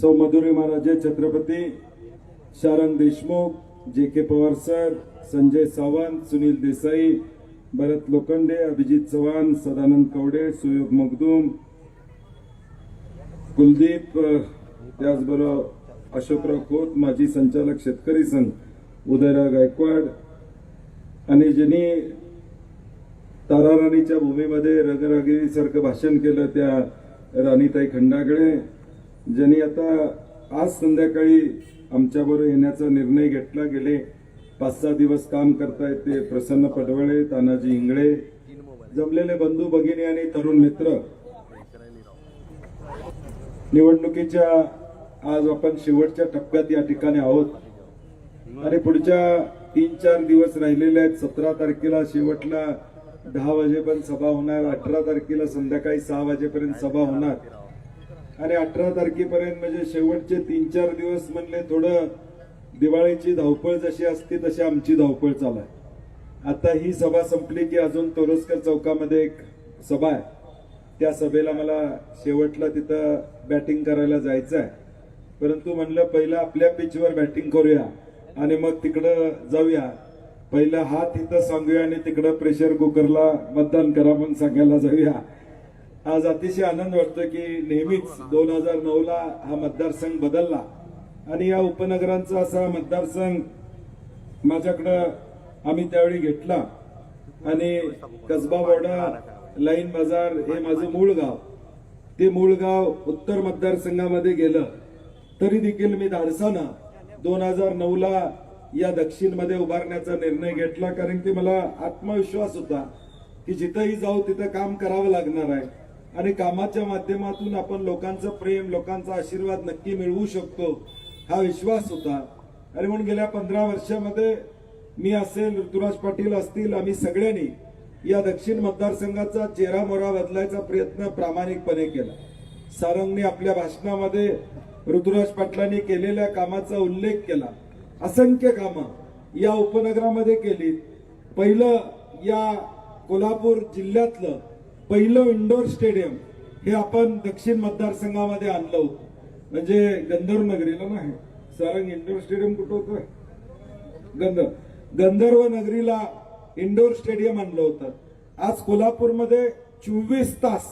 सौ मधुरी महाराजे Chhatrapati Sharang Deshmukh J K Pawar sir Sanjay Sawant Sunil Desai Bharat Lokhande Abhijit Chavan Sadanand Kawade Suyog Magdum Kuldeep त्याचबरोबर अशोकराव खोत माजी संचालक शेतकरी संघ उदयराव गायकवाड आणि ज्यांनी ताराराणीच्या भूमीमध्ये रगरागिरीसारखं भाषण केलं त्या राणीताई खंडागळे ज्यांनी आता आज संध्याकाळी आमच्याबरोबर येण्याचा निर्णय घेतला गेले पाच सहा दिवस काम करतायत ते प्रसन्न पडवळे तानाजी इंगळे जमलेले बंधू भगिनी आणि तरुण मित्र. निवडणुकीच्या आज आपण शेवटच्या टप्प्यात या ठिकाणी आहोत. आणि पुढच्या तीन चार दिवस राहिलेले आहेत. सतरा तारखेला शेवटला दहा वाजेपर्यंत सभा होणार अठरा तारखेला संध्याकाळी सहा वाजेपर्यंत सभा होणार. आणि अठरा तारखेपर्यंत म्हणजे शेवटचे तीन चार दिवस म्हणले थोडं दिवाळीची धावपळ जशी असते तशी आमची धावपळ चालू आहे. आता ही सभा संपली की अजून तोरसकर चौकामध्ये एक सभा आहे. त्या सभेला मला शेवटला तिथं बॅटिंग करायला जायचं आहे. परंतु म्हणलं पहिलं आपल्या पिचवर बॅटिंग करूया आणि मग तिकडं जाऊया. पहिलं हात इथं सांगूया आणि तिकडं प्रेशर कुकरला मतदान करा म्हणून सांगायला जाऊया. आज अतिशय आनंद वाटतो की नेहमीच दोन हजार नऊ ला हा मतदारसंघ बदलला. आणि या उपनगरांचा असा मतदारसंघ माझ्याकडं आम्ही त्यावेळी घेतला. आणि कसबा बोर्डा लाईन बाजार हे माझं मूळ गाव. ते मूळ गाव उत्तर मतदारसंघामध्ये गेलं. तरी देखील मी धाडसानं दोन हजार नऊ ला या दक्षिणमध्ये उभारण्याचा निर्णय घेतला कारण की मला आत्मविश्वास होता की जिथंही जाऊ तिथं काम करावं लागणार आहे. आणि कामाच्या माध्यमातून आपण लोकांचं प्रेम लोकांचा आशीर्वाद नक्की मिळवू शकतो हा विश्वास होता. आणि म्हणून गेल्या पंधरा वर्षामध्ये मी असेल ऋतुराज पाटील असतील आम्ही सगळ्यांनी या दक्षिण मतदारसंघाचा चेहरा मोरा बदलायचा प्रयत्न प्रामाणिकपणे केला. सारंगने आपल्या भाषणामध्ये ऋतुराज पाटलांनी केलेल्या कामाचा उल्लेख केला. असंख्य कामं या उपनगरामध्ये केली पहिलं या कोल्हापूर जिल्ह्यातलं पहिलं इंडोर स्टेडियम हे आपण दक्षिण मतदारसंघामध्ये आणलं होतं. म्हणजे गंधर्व नगरीला नाही सारंग इंडोर स्टेडियम कुठं होतं? गंधर्व. गंधर्व नगरीला इंडोर स्टेडियम आणलं होतं. आज कोल्हापूरमध्ये चोवीस तास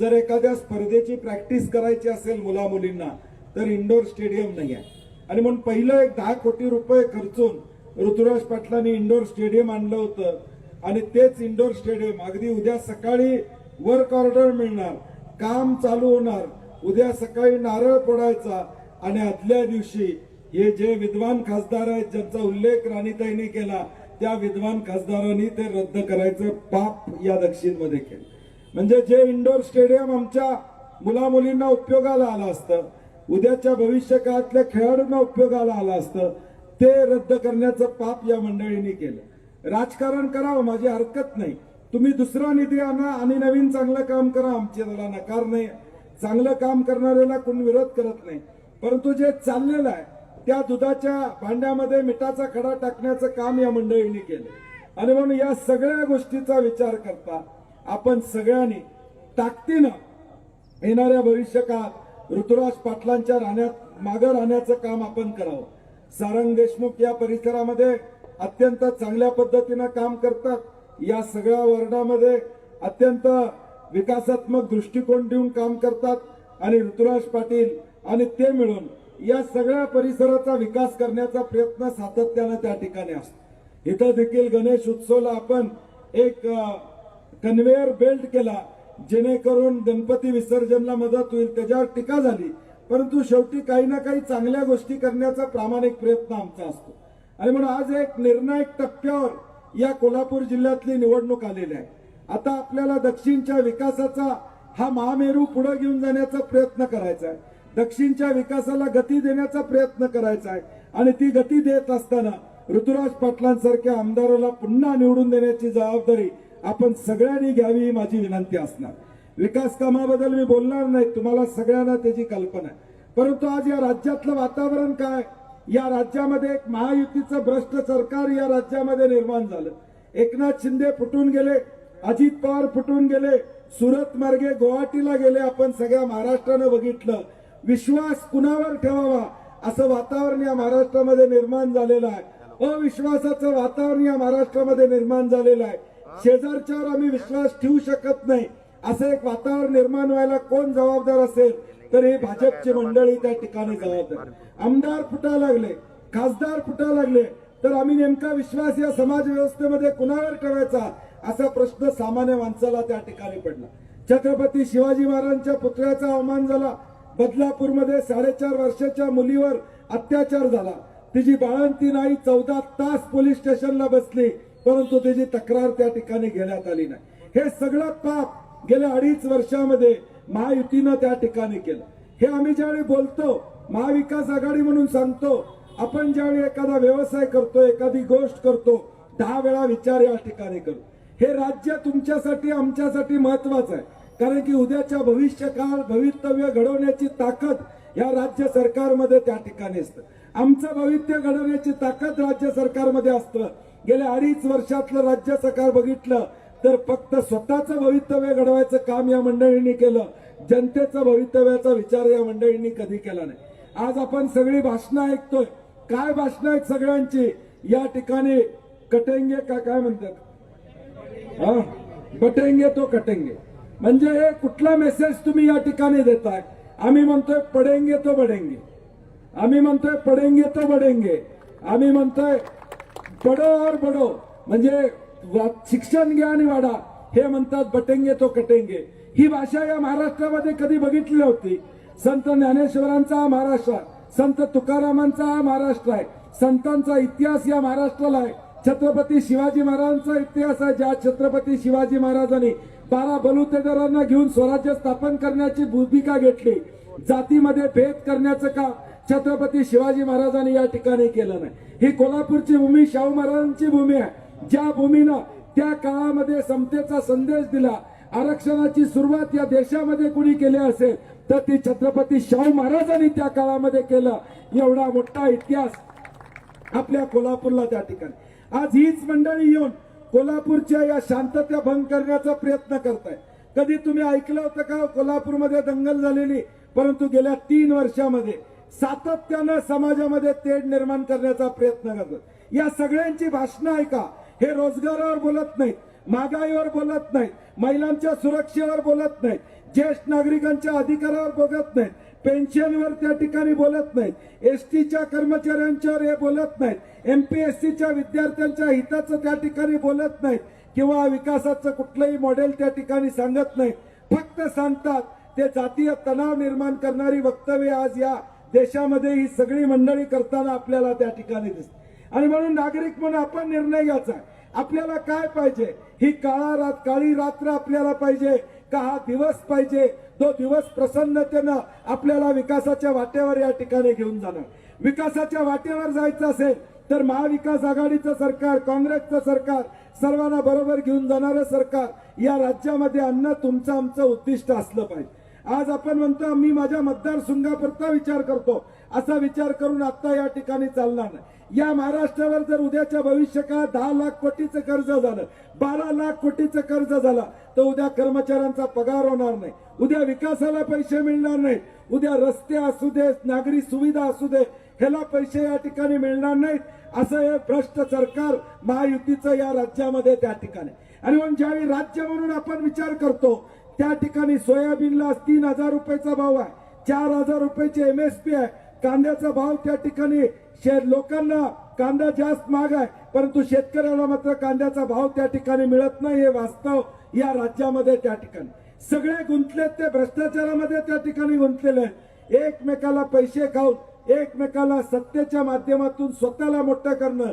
जर एखाद्या स्पर्धेची प्रॅक्टिस करायची असेल मुला मुलींना तर इंडोर स्टेडियम नाही आहे. आणि म्हणून पहिलं एक दहा कोटी रुपये खर्चून ऋतुराज पाटलांनी इंडोर स्टेडियम आणलं होतं. आणि तेच इंडोर स्टेडियम अगदी उद्या सकाळी वर्क ऑर्डर मिळणार. काम चालू होणार. उद्या सकाळी नारळ फोडायचा. आणि आदल्या दिवशी हे जे विद्वान खासदार आहेत ज्यांचा उल्लेख राणीताईने केला त्या विद्वान खासदारांनी ते रद्द करायचं पाप या दक्षिणमध्ये केलं. म्हणजे जे इंडोर स्टेडियम आमच्या मुला मुलींना उपयोगाला आलं असतं उद्याच्या भविष्य काळातल्या खेळाडूंना उपयोगाला आलं असतं ते रद्द करण्याचं पाप या मंडळींनी केलं. राजकारण करावं माझी हरकत नाही. तुम्ही दुसरा निधी आणा आणि नवीन चांगलं काम करा आमची त्याला नकार नाही. चांगलं काम करणाऱ्याला कोण विरोध करत नाही. परंतु जे चाललेलं आहे त्या दुधाच्या भांड्यामध्ये मिठाचा खडा टाकण्याचं काम या मंडळींनी केलं. आणि म्हणून या सगळ्या गोष्टीचा विचार करता आपण सगळ्यांनी ताकदीनं येणाऱ्या भविष्य काळात ऋतुराज पाटलांच्या राहण्यात मागं राहण्याचं काम आपण करावं. सारंग देशमुख या परिसरामध्ये अत्यंत चांगल्या पद्धतीनं काम करतात. या सगळ्या वर्णामध्ये अत्यंत विकासात्मक दृष्टिकोन देऊन काम करतात आणि ऋतुराज पाटील आणि ते मिळून या सगळ्या परिसराचा विकास करण्याचा प्रयत्न सातत्यानं त्या ठिकाणी असतो. इथं देखील गणेश उत्सवला आपण एक कन्व्हेअर बेल्ट केला जेणेकरून गणपती विसर्जनला मदत होईल त्याच्यावर टीका झाली. परंतु शेवटी काही ना काही चांगल्या गोष्टी करण्याचा प्रामाणिक प्रयत्न आमचा असतो. आणि म्हणून आज एक निर्णायक टप्प्यावर या कोल्हापूर जिल्ह्यातली निवडणूक आलेली आहे. आता आपल्याला दक्षिणच्या विकासाचा हा महामेरू पुढे घेऊन जाण्याचा प्रयत्न करायचा आहे. दक्षिणच्या विकासाला गती देण्याचा प्रयत्न करायचा आहे. आणि ती गती देत असताना ऋतुराज पाटलांसारख्या आमदाराला पुन्हा निवडून देण्याची जबाबदारी आपण सगळ्यांनी घ्यावी ही माझी विनंती असणार. विकास कामाबद्दल मी बोलणार नाही तुम्हाला सगळ्यांना त्याची कल्पना आहे. परंतु आज या राज्यातलं वातावरण काय? या राज्यामध्ये एक महायुतीचं भ्रष्ट सरकार या राज्यामध्ये निर्माण झालं. एकनाथ शिंदे फुटून गेले अजित पवार फुटून गेले सुरत मार्गे गुवाहाटीला गेले आपण सगळ्या महाराष्ट्रानं बघितलं. विश्वास कुणावर ठेवावा असं वातावरण या महाराष्ट्रामध्ये निर्माण झालेलं आहे. अविश्वासाचं वातावरण या महाराष्ट्रामध्ये निर्माण झालेलं आहे. शेजारच्यावर आम्ही विश्वास ठेवू शकत नाही. असं एक वातावरण निर्माण व्हायला कोण जबाबदार असेल? तर हे भाजपची मंडळी त्या ठिकाणी जबाबदार आमदार फुटा लागले खासदार फुटा लागले तर आम्ही नेमका विश्वास या समाज व्यवस्थेमध्ये कुणावर ठेवायचा असा प्रश्न सामान्य माणसाला त्या ठिकाणी पडला. छत्रपती शिवाजी महाराजांच्या पुतळ्याचा अवमान झाला. बदलापूरमध्ये साडेचार वर्षाच्या मुलीवर अत्याचार झाला. तिची बाळंती नाही चौदा तास पोलीस स्टेशनला बसली परंतु त्याची तक्रार त्या ठिकाणी घेण्यात आली नाही. हे सगळं पाप गेल्या अडीच वर्षामध्ये महायुतीनं त्या ठिकाणी केलं. हे आम्ही ज्यावेळी बोलतो महाविकास आघाडी म्हणून सांगतो आपण ज्यावेळी एखादा व्यवसाय करतो एखादी गोष्ट करतो दहा वेळा विचार या ठिकाणी करू. हे राज्य तुमच्यासाठी आमच्यासाठी महत्वाचं आहे. कारण की उद्याच्या भविष्य काळ भवितव्य घडवण्याची ताकद या राज्य सरकारमध्ये त्या ठिकाणी असतं. आमचं भविष्य घडवण्याची ताकद राज्य सरकारमध्ये असतं. गेल्या अडीच वर्षातलं राज्य सरकार बघितलं तर फक्त स्वतःचं भवितव्य घडवायचं काम या मंडळींनी केलं. जनतेचं भवितव्याचा विचार या मंडळींनी कधी केला नाही. आज आपण सगळी भाषणं ऐकतोय. काय भाषणं आहेत सगळ्यांची? या ठिकाणी कटेंगे का काय म्हणतात? हा? बटेंगे तो कटेंगे. म्हणजे हे कुठला मेसेज तुम्ही या ठिकाणी देताय? आम्ही म्हणतोय पडेंगे तो बडेंगे. आम्ही म्हणतोय पडेंगे तो बडेंगे. आम्ही म्हणतोय बडो और बडो. म्हणजे शिक्षण घ्या आणि वाढा हे म्हणतात बटेंगे तो कटेंगे. ही भाषा या महाराष्ट्रामध्ये कधी बघितली नव्हती. संत ज्ञानेश्वरांचा हा महाराष्ट्र संत तुकारामांचा हा महाराष्ट्र आहे. संतांचा इतिहास या महाराष्ट्राला आहे. छत्रपती शिवाजी महाराजांचा इतिहास आहे ज्या छत्रपती शिवाजी महाराजांनी बारा बलुतेदारांना घेऊन स्वराज्य स्थापन करण्याची भूमिका घेतली. जातीमध्ये भेद करण्याचं काम छत्रपती शिवाजी महाराजांनी या ठिकाणी केलं नाही. ही कोल्हापूरची भूमी शाहू महाराजांची भूमी आहे. ज्या भूमीनं त्या काळामध्ये समतेचा संदेश दिला आरक्षणाची सुरुवात या देशामध्ये कुणी केली असेल तर ती छत्रपती शाहू महाराजांनी त्या काळामध्ये केलं. एवढा मोठा इतिहास आपल्या कोल्हापूरला त्या ठिकाणी. आज हीच मंडळी येऊन कोल्हापूरच्या या शांतता भंग करण्याचा प्रयत्न करताय. कधी तुम्ही ऐकलं होतं का कोल्हापूरमध्ये दंगल झालेली परंतु गेल्या तीन वर्षामध्ये सातत्यानं समाजामध्ये तेढ निर्माण करण्याचा प्रयत्न करतात. या सगळ्यांची भाषणं ऐका. हे रोजगारावर बोलत नाहीत महागाईवर बोलत नाहीत महिलांच्या सुरक्षेवर बोलत नाहीत ज्येष्ठ नागरिकांच्या अधिकारावर बोलत नाहीत पेन्शनवर त्या ठिकाणी बोलत नाहीत एसटीच्या कर्मचाऱ्यांच्यावर हे बोलत नाहीत एमपीएससीच्या विद्यार्थ्यांच्या हिताचं त्या ठिकाणी बोलत नाहीत किंवा विकासाचं कुठलंही मॉडेल त्या ठिकाणी सांगत नाहीत फक्त सांगतात ते जातीय तणाव निर्माण करणारी वक्तव्य आज या देशामध्ये ही सगळी मंडळी करताना आपल्याला त्या ठिकाणी दिसते आणि म्हणून नागरिक म्हणून आपण निर्णय घ्यायचा आपल्याला काय पाहिजे? ही काळा रात काळी रात्र आपल्याला पाहिजे का हा दिवस पाहिजे? तो दिवस प्रसन्नतेनं आपल्याला विकासाच्या वाटेवर या ठिकाणी घेऊन जाणार. विकासाच्या वाटेवर जायचं असेल तर महाविकास आघाडीचं सरकार काँग्रेसचं सरकार सर्वांना बरोबर घेऊन जाणारं सरकार या राज्यामध्ये आणणं तुमचं आमचं उद्दिष्ट असलं पाहिजे. आज आपण म्हणतो मी माझ्या मतदारसंघापुरता विचार करतो. असा विचार करून आता या ठिकाणी चालणार नाही. या महाराष्ट्रावर जर उद्याच्या भविष्य काळात दहा लाख कोटीचं कर्ज झालं बारा लाख कोटीचं कर्ज झालं तर उद्या कर्मचाऱ्यांचा पगार होणार नाही. उद्या विकासाला पैसे मिळणार नाहीत. उद्या रस्ते असू दे नागरी सुविधा असू दे ह्याला पैसे या ठिकाणी मिळणार नाहीत असं हे भ्रष्ट सरकार महायुतीचं या राज्यामध्ये त्या ठिकाणी. आणि म्हणून ज्यावेळी राज्य म्हणून आपण विचार करतो त्या ठिकाणी सोयाबीनला तीन हजार रुपयाचा भाव आहे चार हजार रुपयाची एमएसपी आहे कांद्याचा भाव त्या ठिकाणी शे- लोकांना कांदा जास्त महाग आहे परंतु शेतकऱ्याला मात्र कांद्याचा भाव त्या ठिकाणी मिळत नाही हे वास्तव या राज्यामध्ये त्या ठिकाणी. सगळे गुंतलेत ते भ्रष्टाचारामध्ये त्या ठिकाणी गुंतलेले आहेत. एकमेकाला पैसे खाऊन एकमेकाला सत्तेच्या माध्यमातून स्वतःला मोठं करणं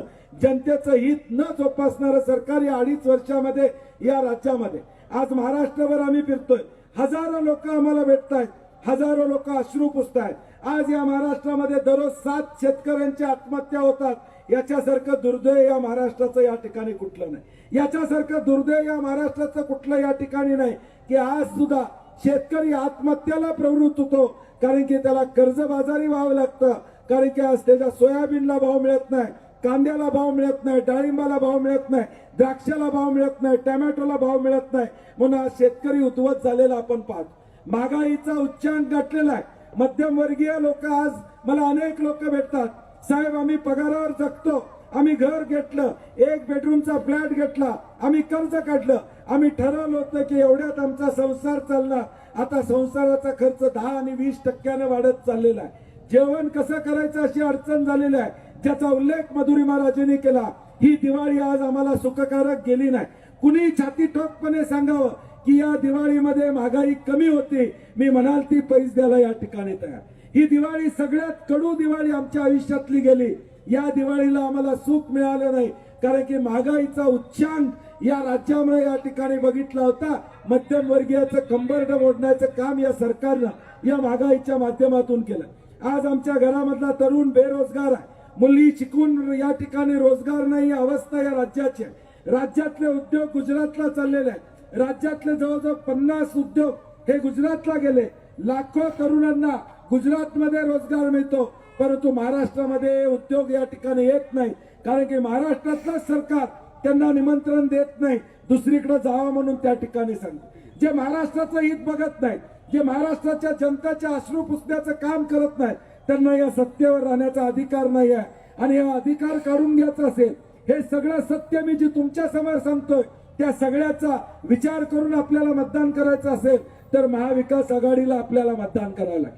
जनतेचं हित न जोपासणारं सरकार या अडीच वर्षामध्ये या राज्यामध्ये. आज महाराष्ट्रभर आम्ही फिरतोय. हजारो लोक आम्हाला भेटत आहेत हजारो लोक अश्रू पुसतायत. आज या महाराष्ट्रामध्ये दररोज सात शेतकऱ्यांच्या आत्महत्या होतात. याच्यासारखं दुर्दैव या महाराष्ट्राचं या ठिकाणी कुठलं नाही. याच्यासारखं दुर्दैव या महाराष्ट्राचं कुठलं या ठिकाणी नाही. की आज सुद्धा शेतकरी आत्महत्याला प्रवृत्त होतो. कारण की त्याला कर्जबाजारी व्हावं लागतं. कारण की आज त्याच्या सोयाबीनला भाव मिळत नाही. कांद्याला भाव मिळत नाही. डाळिंबाला भाव मिळत नाही. द्राक्षाला भाव मिळत नाही. टॅमॅटोला भाव मिळत नाही. म्हणून आज शेतकरी उद्वत झालेला आपण पाहतो. महागाईचा उच्चांक गाठलेला आहे. मध्यमवर्गीय लोक आज मला अनेक लोक भेटतात. साहेब आम्ही पगारावर जगतो. आम्ही घर घेतलं. एक बेडरूमचा फ्लॅट घेतला. आम्ही कर्ज काढलं. आम्ही ठरवलं होतं की एवढ्यात आमचा संसार चालला आता संसाराचा खर्च दहा आणि वीस टक्क्याने वाढत चाललेला आहे. जेवण कसं करायचं अशी अडचण झालेली आहे. ज्याचा उल्लेख मधुरी महाराजांनी केला. ही दिवाळी आज आम्हाला सुखकारक गेली नाही. कुणी छाती ठोकपणे सांगावं? की या दिवाळीमध्ये महागाई कमी होती. मी म्हणाल ती पैस द्यायला या ठिकाणी तयार. ही दिवाळी सगळ्यात कडू दिवाळी आमच्या आयुष्यातली गेली. या दिवाळीला आम्हाला सुख मिळालं नाही. कारण की महागाईचा उच्चांक या राज्यामुळे या ठिकाणी बघितला होता. मध्यमवर्गीयाचं कंबरड मोडण्याचं काम या सरकारनं या महागाईच्या माध्यमातून केलं. आज आमच्या घरामधला तरुण बेरोजगार आहे. मुली शिकून या ठिकाणी रोजगार नाही अवस्था या राज्याची आहे. राज्यातले उद्योग गुजरातला चाललेले आहेत. राज्यातले जवळजवळ पन्नास उद्योग हे गुजरातला गेले. लाखो तरुणांना गुजरातमध्ये रोजगार मिळतो. परंतु महाराष्ट्रामध्ये उद्योग या ठिकाणी येत नाही. कारण की महाराष्ट्रातलं सरकार त्यांना निमंत्रण देत नाही. दुसरीकडे जावं म्हणून त्या ठिकाणी सांग जे महाराष्ट्राचं हित बघत नाही जे महाराष्ट्राच्या जनताच्या अश्रू पुसण्याचं काम करत नाही त्यांना या सत्तेवर राहण्याचा अधिकार नाही आहे. आणि हा अधिकार काढून घ्यायचा असेल हे सगळं सत्य मी जे तुमच्यासमोर सांगतोय त्या सगळ्याचा विचार करून आपल्याला मतदान करायचं असेल तर महाविकास आघाडीला आपल्याला मतदान करायला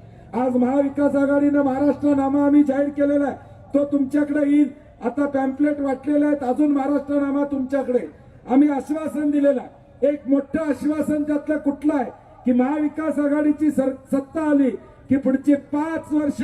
आज महाविकास आघाडीनं महाराष्ट्रनामा आम्ही जाहीर केलेला आहे. तो तुमच्याकडे येईल. आता पॅम्पलेट वाटलेले आहेत. अजून महाराष्ट्रनामा तुमच्याकडे आम्ही आश्वासन दिलेलं आहे. एक मोठं आश्वासन त्यातलं कुठलं आहे? की महाविकास आघाडीची सत्ता आली की पुढचे पाच वर्ष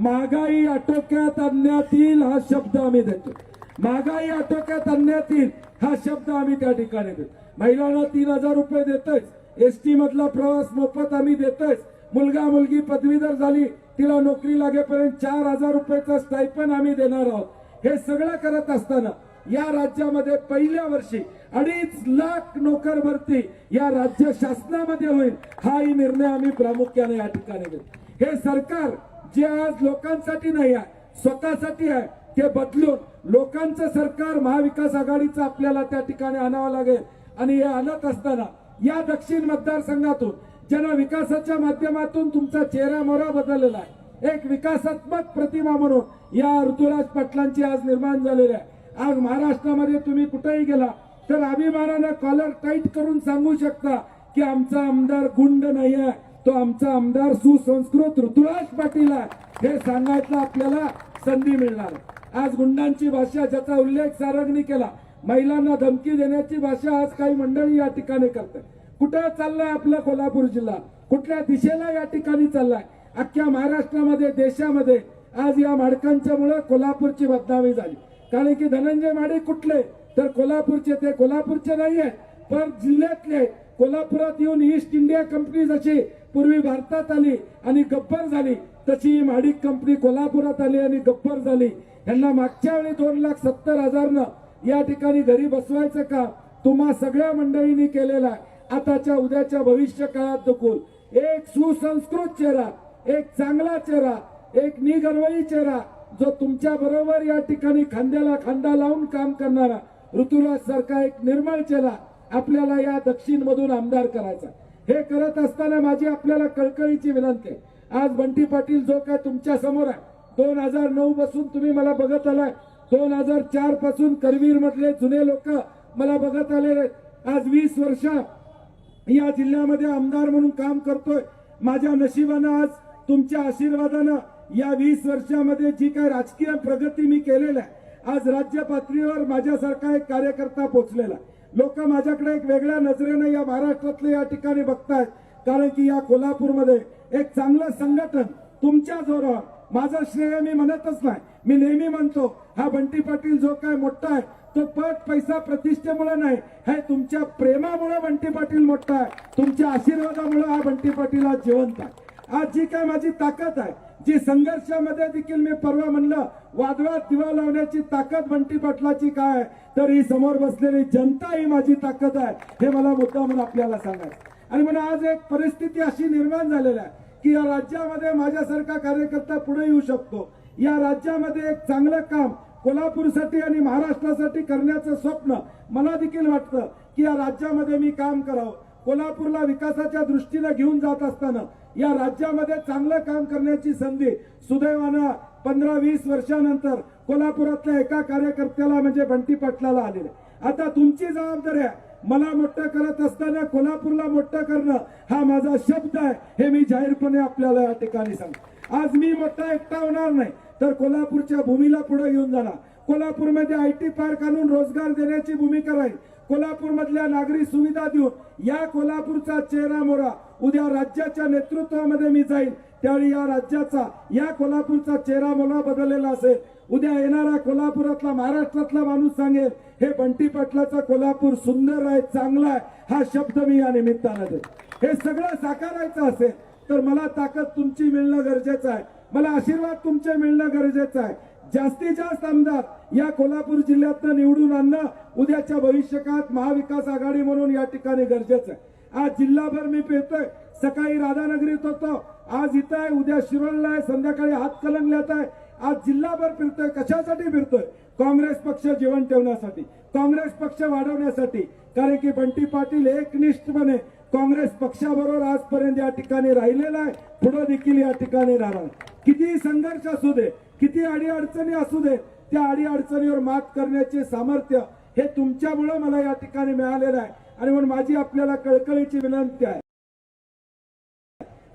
महागाई आटोक्यात आणण्यात येईल हा शब्द आम्ही देतो. महागाई आटोक्यात आणण्यात येईल हा शब्द आम्ही त्या ठिकाणी देतो. महिलांना तीन हजार रुपये देतोय एसटी मधला प्रवास मोफत आम्ही देतोय मुलगा मुलगी पदवीधर झाली तिला नोकरी लागेपर्यंत चार हजार रुपयाचा स्टायपन आम्ही देणार आहोत. हे सगळं करत असताना या राज्यामध्ये पहिल्या वर्षी अडीच लाख नोकर भरती या राज्य शासनामध्ये होईल हाही निर्णय आम्ही प्रामुख्याने या ठिकाणी घेतो हे सरकार जे आज लोकांसाठी नाही आहे स्वतःसाठी आहे ते बदलून लोकांचं सरकार महाविकास आघाडीचं आपल्याला त्या ठिकाणी आणावं लागेल. आणि हे आणत असताना या दक्षिण मतदारसंघातून ज्यांना विकासाच्या माध्यमातून तुमचा चेहरा मोहरा बदललेला आहे. एक विकासात्मक प्रतिमा म्हणून या ऋतुराज पाटलांची आज निर्माण झालेली आहे. आज महाराष्ट्रामध्ये तुम्ही कुठेही गेला तर अभिमानानं कॉलर टाईट करून सांगू शकता की आमचा आमदार गुंड नाही आहे. तो आमचा आमदार सुसंस्कृत ऋतुराज पाटील आहे. हे सांगायचं आपल्याला संधी मिळणार आहे. आज गुंडांची भाषा ज्याचा उल्लेख सारंगनी केला महिलांना धमकी देण्याची भाषा आज काही मंडळी या ठिकाणी करते कुठं चाललाय आपला कोल्हापूर जिल्हा? कुठल्या दिशेला या ठिकाणी चाललाय? अख्ख्या महाराष्ट्रामध्ये देशामध्ये आज या माडकांच्या मुळे कोल्हापूरची बदनामी झाली. कारण की धनंजय माडे कुठले? तर कोल्हापूरचे ते कोल्हापूरचे नाही आहेत पण जिल्ह्यातले. कोल्हापुरात येऊन ईस्ट इंडिया कंपनी जशी पूर्वी भारतात आली आणि गब्बर झाली. तशी ही माडिक कंपनी कोल्हापुरात आली आणि गब्बर झाली. यांना मागच्या वेळी दोन लाख सत्तर हजारनं या ठिकाणी घरी बसवायचं काम तुम्हा सगळ्या मंडळींनी केलेला आताच्या उद्याच्या भविष्य काळात देखील एक सुसंस्कृत चेहरा एक चांगला चेहरा एक निगर्वई चेहरा जो तुमच्या बरोबर या ठिकाणी खांद्याला खांदा लावून काम करणारा. ऋतुराज सारखा एक निर्मळ चेहरा आपल्याला या दक्षिण मधून आमदार करायचा. हे करत असताना माझी आपल्याला कळकळीची विनंती आहे. आज बंटी पाटील जो काय तुमच्यासमोर आहे. दोन हजार नऊ पासून तुम्ही मला बघत आलाय. दोन हजार चारपासून करवीर मधले जुने लोक मला बघत आलेले आहेत. आज वीस वर्ष या जिल्ह्यामध्ये आमदार म्हणून काम करतोय. माझ्या नशिबानं आज तुमच्या आशीर्वादानं या वीस वर्षामध्ये जी काय राजकीय प्रगती मी केलेल्या आहे आज राज्य पातळीवर माझ्यासारखा एक कार्यकर्ता पोहोचलेला लोक माझ्याकडे एक वेगळ्या नजरेनं या महाराष्ट्रातले या ठिकाणी बघतायत. कारण की या कोल्हापूरमध्ये एक चांगलं संघटन तुमच्या जोरावर. माझं श्रेय मी म्हणतच नाही. मी नेहमी म्हणतो हा बंटी पाटील जो काय मोठा आहे तो पद पैसा प्रतिष्ठेमुळे नाही हे तुमच्या प्रेमामुळे बंटी पाटील मोठा आहे. तुमच्या आशीर्वादामुळे हा बंटी पाटील आज जिवंत आहे. आज जी काय माझी ताकद आहे जी संघर्षामध्ये देखील मी परवा म्हणलं वादळात दिवा लावण्याची ताकद बंटी पाटलाची काय तर ही समोर बसलेली जनता ही माझी ताकद आहे हे मला मुद्दा म्हणून आपल्याला सांगायचं आणि म्हणून आज एक परिस्थिती अशी निर्माण झालेली आहे की या राज्यामध्ये माझ्यासारखा कार्यकर्ता पुढे येऊ शकतो. या राज्यामध्ये एक चांगलं काम कोल्हापूरसाठी आणि महाराष्ट्रासाठी करण्याचं स्वप्न मला देखील वाटतं की या राज्यामध्ये मी काम करावं. कोल्हापूरला विकासाच्या दृष्टीने घेऊन जात असताना या राज्यामध्ये चांगलं काम करण्याची संधी सुदैवानं पंधरा वीस वर्षानंतर कोल्हापुरातल्या एका कार्यकर्त्याला म्हणजे बंटी पाटलाला आलेले आता तुमची जबाबदारी आहे. मला मोठं करत असताना कोल्हापूरला मोठं करणं हा माझा शब्द आहे हे मी जाहीरपणे आपल्याला या ठिकाणी सांगतो. आज मी मोठा एकटा होणार नाही तर कोल्हापूरच्या भूमीला पुढे घेऊन जाणार. कोल्हापूरमध्ये आय टी पार्क आणून रोजगार देण्याची भूमिका राहील. कोल्हापूरमधल्या नागरी सुविधा देऊन या कोल्हापूरचा चेहरा मोरा. उद्या राज्याच्या नेतृत्वामध्ये मी जाईल त्यावेळी या राज्याचा या कोल्हापूरचा चेहरा मोरा बदललेला असेल. उद्या येणारा कोल्हापुरातला महाराष्ट्रातला माणूस सांगेल हे बंटी पाटलाचा कोल्हापूर सुंदर आहे चांगला आहे हा शब्द मी या निमित्तानं देतो. हे सगळं साकारायचं असेल तर मला ताकद तुमची मिळणं गरजेचं आहे. मला आशीर्वाद तुमचे मिळणं गरजेचं आहे. जास्तीत जास्त आमदार या कोल्हापूर जिल्ह्यातनं निवडून आणणं उद्याच्या भविष्यकाळात महाविकास आघाडी म्हणून या ठिकाणी गरजेचं आहे. आज जिल्हाभर मी फिरतोय सकाळी राधानगरीत होतो. आज इथं आहे उद्या शिरोळला आहे संध्याकाळी हातकलंगल्यात आहे. आज जिल्हाभर फिरतोय कशासाठी फिरतोय? काँग्रेस पक्ष जीवन ठेवण्यासाठी काँग्रेस पक्ष वाढवण्यासाठी. कारण की बंटी पाटील एकनिष्ठपणे काँग्रेस पक्षाबरोबर आजपर्यंत या ठिकाणी राहिलेला आहे. पुढे देखील या ठिकाणी राहणार. किती संघर्ष असू दे किती अडीअडचणी असू दे त्या अडीअडचणीवर मात करण्याचे सामर्थ्य हे तुमच्यामुळे मला या ठिकाणी मिळालेलं आहे. आणि म्हणून माझी आपल्याला कळकळीची विनंती आहे.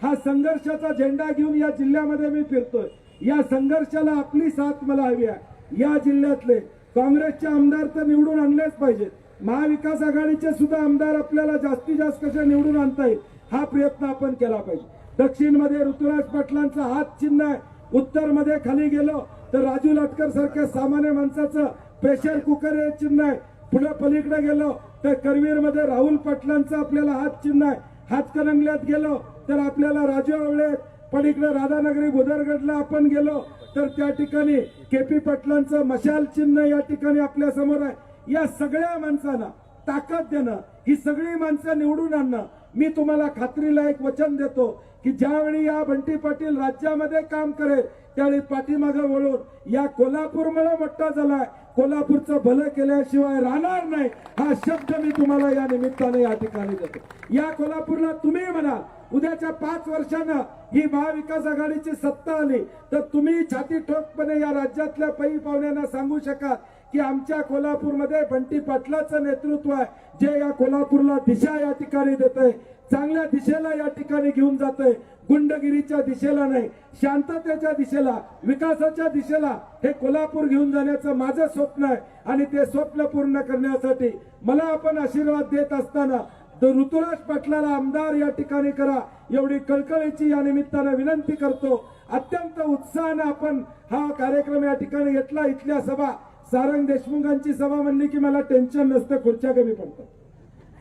हा संघर्षाचा झेंडा घेऊन या जिल्ह्यामध्ये मी फिरतोय. या संघर्षाला आपली साथ मला हवी आहे. या जिल्ह्यातले काँग्रेसचे आमदार तर निवडून आणलेच पाहिजेत. महाविकास आघाडीचे सुद्धा आमदार आपल्याला जास्तीत जास्त कसे निवडून आणता येईल हा प्रयत्न आपण केला पाहिजे. दक्षिणमध्ये ऋतुराज पाटलांचा हात चिन्ह आहे. उत्तरमध्ये खाली गेलो तर राजू लाटकर सारख्या सामान्य माणसाचं प्रेशर कुकर हे चिन्ह आहे. पुढे पलीकडे गेलो तर करवीरमध्ये राहुल पाटलांचं आपल्याला हात चिन्ह आहे. हातकणंगल्यात गेलो तर आपल्याला राजू आवळे पण इकडं राधानगरी भुदरगडला आपण गेलो तर त्या ठिकाणी केपी पाटलांचं मशाल चिन्ह या ठिकाणी आपल्यासमोर आहे. या सगळ्या माणसांना ताकद देणं ही सगळी माणसं निवडून आणणं मी तुम्हाला खात्रीला एक वचन देतो. की ज्यावेळी या बंटी पाटील राज्यामध्ये काम करेल त्यावेळी पाठीमागं वळून या कोल्हापूर मला मोठा झालाय. कोल्हापूरचं भलं केल्याशिवाय राहणार नाही हा शब्द मी तुम्हाला या निमित्ताने या ठिकाणी देतो. या कोल्हापूरला तुम्ही म्हणाल उद्याच्या पाच वर्षानं ही महाविकास आघाडीची सत्ता आली तर तुम्ही छाती ठोकपणे या राज्यातल्या पै पाहुण्यांना सांगू शकाल की आमच्या कोल्हापूरमध्ये बंटी पाटलाचं नेतृत्व आहे जे या कोल्हापूरला दिशा या ठिकाणी देत आहे चांगल्या दिशेला या ठिकाणी घेऊन जातोय. गुंडगिरीच्या दिशेला नाही शांततेच्या दिशेला विकासाच्या दिशेला हे कोल्हापूर घेऊन जाण्याचं माझं स्वप्न आहे. आणि ते स्वप्न पूर्ण करण्यासाठी मला आपण आशीर्वाद देत असताना तर ऋतुराज पाटलाला आमदार या ठिकाणी करा एवढी कळकळीची या निमित्तानं विनंती करतो. अत्यंत उत्साहानं आपण हा कार्यक्रम या ठिकाणी घेतला इथल्या सभा. सारंग देशमुखांची सभा म्हणली की मला टेन्शन नसतं खुर्च्या कमी पडतात.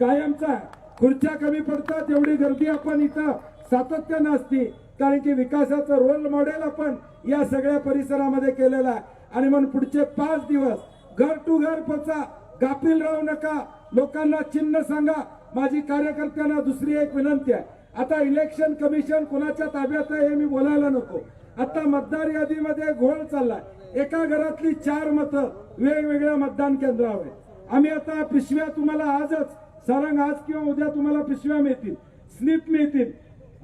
कायमचा खुर्च्या कमी पडतात एवढी गर्दी आपण इथं सातत्यानं असती. कारण की विकासाचं रोल मॉडेल आपण या सगळ्या परिसरामध्ये केलेला आहे. आणि म्हणून पुढचे पाच दिवस घर टू घर पोचा गाफील राहू नका. लोकांना चिन्ह सांगा. माझी कार्यकर्त्यांना दुसरी एक विनंती आहे. आता इलेक्शन कमिशन कोणाच्या ताब्यात आहे हे मी बोलायला नको. आता मतदार यादीमध्ये घोळ चाललाय. एका घरातली चार मतं वेगवेगळ्या मतदान केंद्रावर आम्ही आता पिशव्या तुम्हाला आजच सारंग आज किंवा उद्या तुम्हाला पिशव्या मिळतील स्लिप मिळतील.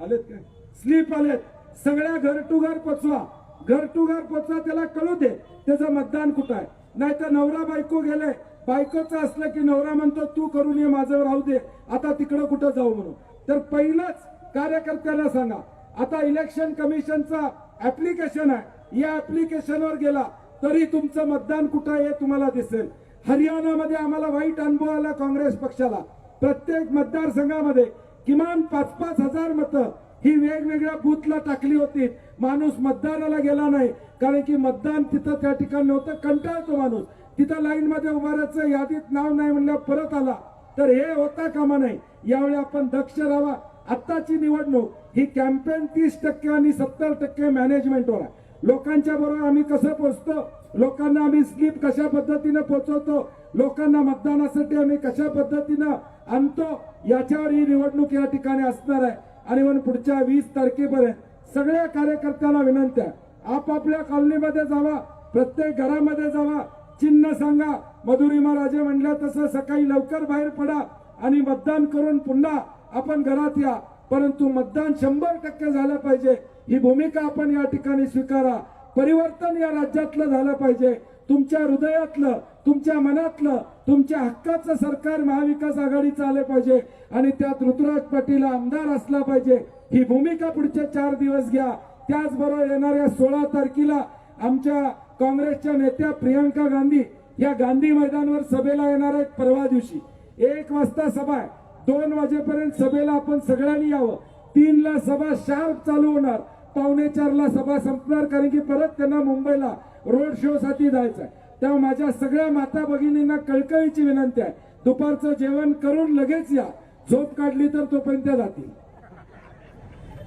आलेत काय? स्लिप आलेत. सगळ्या घर टू घर पोचवा. घर टू घर पोचवा त्याला कळू दे त्याचं मतदान कुठं आहे? नाहीतर नवरा बायको गेले बायकोचं असलं की नवरा म्हणतो तू करून ये माझं राहू दे. आता तिकडं कुठं जाऊ म्हणून. तर पहिलंच कार्यकर्त्याला सांगा आता इलेक्शन कमिशनचा ऍप्लिकेशन आहे. या ऍप्लिकेशनवर गेला तरी तुमचं मतदान कुठं आहे हे तुम्हाला दिसेल. हरियाणामध्ये आम्हाला वाईट अनुभव आला काँग्रेस पक्षाला. प्रत्येक मतदारसंघामध्ये किमान पाच पाच हजार मतं ही वेगवेगळ्या बूथला टाकली होती. माणूस मतदानाला गेला नाही. कारण की मतदान तिथं त्या ठिकाणी नव्हतं. कंटाळतो माणूस. तिथं लाईन मध्ये उभारायचं यादीत नाव नाही म्हणलं परत आला. तर हे होता कामा नाही. यावेळी आपण दक्ष राहावा. आत्ताची निवडणूक ही कॅम्पेन तीस टक्के आणि सत्तर टक्के मॅनेजमेंटवर आहे. लोकांच्या बरोबर आम्ही कसं पोचतो? लोकांना आम्ही स्लीप कशा पद्धतीनं पोचवतो? लोकांना मतदानासाठी आम्ही कशा पद्धतीनं आणतो? याच्यावर ही निवडणूक या ठिकाणी असणार आहे. आणि म्हणून पुढच्या वीस तारखेपर्यंत सगळ्या कार्यकर्त्यांना विनंती आहे. आपापल्या कॉलनीमध्ये जावा प्रत्येक घरामध्ये जावा चिन्ह सांगा. मधुरिमा राजे म्हणल्या तसं सकाळी लवकर बाहेर पडा आणि मतदान करून पुन्हा आपण घरात या. परंतु मतदान शंभर टक्के झालं पाहिजे. ही भूमिका आपण या ठिकाणी स्वीकारा. परिवर्तन या राज्यातलं झालं पाहिजे. तुमच्या हृदयातलं तुमच्या मनातलं तुमच्या हक्काचं सरकार महाविकास आघाडीचं आलं पाहिजे. आणि त्यात ऋतुराज पाटील आमदार असला पाहिजे. ही भूमिका पुढचे चार दिवस घ्या. त्याचबरोबर येणाऱ्या सोळा तारखेला आमच्या काँग्रेसच्या नेत्या प्रियंका गांधी या गांधी मैदानवर सभेला येणार आहेत परवा दिवशी. एक वाजता सभा आहे. दोन वाजेपर्यंत सभेला आपण सगळ्यांनी यावं. तीनला सभा शार्प चालू होणार. पावणे चारला सभा संपणार कारण की परत त्यांना मुंबईला रोड शो साठी जायचं आहे तेव्हा माझ्या सगळ्या माता भगिनींना कळकळीची विनंती आहे. दुपारचं जेवण करून लगेच या. झोप काढली तर तोपर्यंत जातील.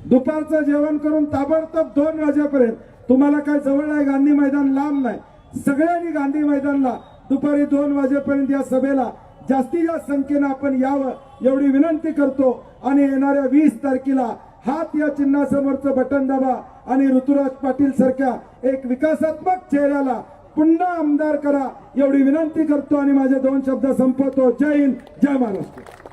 दुपारचं जेवण करून ताबडतोब दोन वाजेपर्यंत. तुम्हाला काय जवळ आहे गांधी मैदान? लांब नाही. सगळ्यांनी गांधी मैदानला दुपारी दोन वाजेपर्यंत या सभेला जास्तीत जास्त संख्येनं आपण यावं एवढी विनंती करतो. आणि येणाऱ्या वीस तारखेला हात या चिन्हासमोरचं बटन दाबा आणि ऋतुराज पाटील सारख्या एक विकासात्मक चेहऱ्याला पुन्हा आमदार करा एवढी विनंती करतो. आणि माझे दोन शब्द संपवतो. जय हिंद जय महाराष्ट्र.